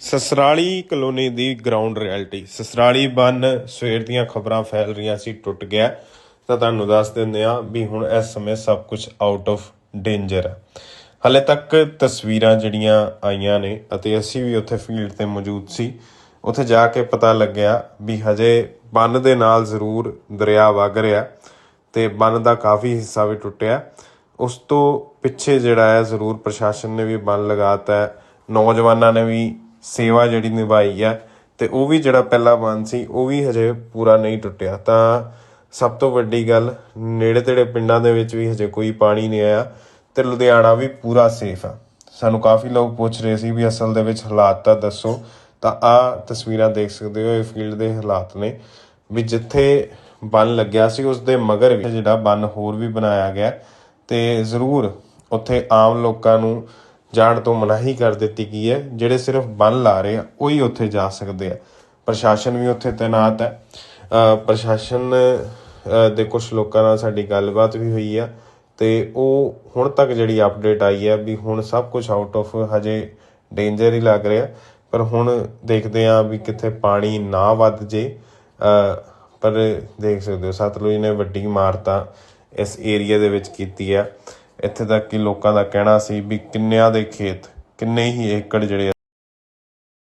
Sasrali colony ਦੀ ground reality Sasrali ਬੰਨ ਸਵੇਰ ਦੀਆਂ ਖਬਰਾਂ ਫੈਲ ਰਹੀਆਂ ਸੀ, ਟੁੱਟ ਗਿਆ। ਤਾਂ ਤੁਹਾਨੂੰ ਦੱਸ ਦਿੰਦੇ ਆ ਵੀ ਹੁਣ ਇਸ ਸਮੇਂ ਸਭ ਕੁਝ ਆਊਟ ਆਫ ਡੇਂਜਰ ਹੈ। ਹਲੇ ਤੱਕ ਤਸਵੀਰਾਂ ਜਿਹੜੀਆਂ ਆਈਆਂ ਨੇ ਅਤੇ ਅਸੀਂ ਵੀ ਉੱਥੇ ਫੀਲਡ ਤੇ ਮੌਜੂਦ ਸੀ, ਉੱਥੇ ਜਾ ਕੇ ਪਤਾ ਲੱਗਿਆ ਵੀ ਹਜੇ ਬੰਨ ਦੇ ਨਾਲ ਜ਼ਰੂਰ ਦਰਿਆ ਵਗ ਰਿਹਾ ਤੇ ਬੰਨ ਦਾ ਕਾਫੀ ਹਿੱਸਾ ਵੀ ਟੁੱਟਿਆ। ਉਸ ਤੋਂ ਪਿੱਛੇ ਜਿਹੜਾ ਹੈ, ਜ਼ਰੂਰ ਪ੍ਰਸ਼ਾਸਨ ਨੇ ਵੀ ਬੰਨ ਲਗਾਤਾ ਹੈ। ਨੌਜਵਾਨਾਂ ਨੇ ਵੀ ਸੇਵਾ ਜਿਹੜੀ ਨਿਭਾਈ ਹੈ ਤੇ ਉਹ ਵੀ ਜਿਹੜਾ ਪਹਿਲਾ ਬੰਨ ਸੀ, ਉਹ ਵੀ ਹਜੇ ਪੂਰਾ ਨਹੀਂ ਟੁੱਟਿਆ। ਤਾਂ ਸਭ ਤੋਂ ਵੱਡੀ ਗੱਲ ਨੇੜੇ ਤੇੜੇ ਪਿੰਡਾਂ ਦੇ ਵਿੱਚ ਵੀ ਹਜੇ ਕੋਈ ਪਾਣੀ ਨਹੀਂ ਆਇਆ ਤੇ ਲੁਧਿਆਣਾ ਵੀ ਪੂਰਾ ਸੇਫ ਆ। ਸਾਨੂੰ ਕਾਫੀ ਲੋਕ ਪੁੱਛ ਰਹੇ ਸੀ ਵੀ ਅਸਲ ਦੇ ਵਿੱਚ ਹਾਲਾਤ ਤਾਂ ਦੱਸੋ। ਤਾਂ ਆ ਤਸਵੀਰਾਂ ਦੇਖ ਸਕਦੇ ਹੋ, ਇਹ ਫੀਲਡ ਦੇ ਹਾਲਾਤ ਨੇ। ਵੀ ਜਿੱਥੇ ਬੰਨ ਲੱਗਿਆ ਸੀ ਉਸ ਦੇ ਮਗਰ ਵੀ ਜਿਹੜਾ ਬੰਨ ਹੋਰ ਵੀ ਬਣਾਇਆ ਗਿਆ ਤੇ ਜ਼ਰੂਰ ਉੱਥੇ ਆਮ ਲੋਕਾਂ ਨੂੰ ਜਾਣ ਤੋਂ ਮਨਾਹੀ ਕਰ ਦਿੱਤੀ ਗਈ ਹੈ। ਜਿਹੜੇ ਸਿਰਫ ਬੰਨ ਲਾ ਰਹੇ ਆ, ਉਹੀ ਉੱਥੇ ਜਾ ਸਕਦੇ ਆ। ਪ੍ਰਸ਼ਾਸਨ ਵੀ ਉੱਥੇ ਤੈਨਾਤ ਹੈ। ਪ੍ਰਸ਼ਾਸਨ ਦੇ ਕੁਝ ਲੋਕਾਂ ਨਾਲ ਸਾਡੀ ਗੱਲਬਾਤ ਵੀ ਹੋਈ ਆ। ਤੇ ਉਹ ਹੁਣ ਤੱਕ ਜਿਹੜੀ ਅਪਡੇਟ ਆਈ ਹੈ ਵੀ ਹੁਣ ਸਭ ਕੁਝ ਆਊਟ ਆਫ ਹਜੇ ਡੇਂਜਰ ਹੀ ਲੱਗ ਰਿਹਾ। ਪਰ ਹੁਣ ਦੇਖਦੇ ਆ ਵੀ ਕਿੱਥੇ ਪਾਣੀ ਨਾ ਵੱਧ ਜੇ। ਪਰ ਦੇਖ ਸਕਦੇ ਹੋ, ਸਤਲੁਜ ਨੇ ਵੱਡੀ ਮਾਰਤਾ ਇਸ ਏਰੀਆ ਦੇ ਵਿੱਚ ਕੀਤੀ ਆ। ਇੱਥੇ ਤੱਕ ਕਿ ਲੋਕਾਂ ਦਾ ਕਹਿਣਾ ਸੀ ਵੀ ਕਿੰਨਿਆਂ ਦੇ ਖੇਤ ਕਿੰਨੇ ਹੀ ਏਕੜ ਜਿਹੜੇ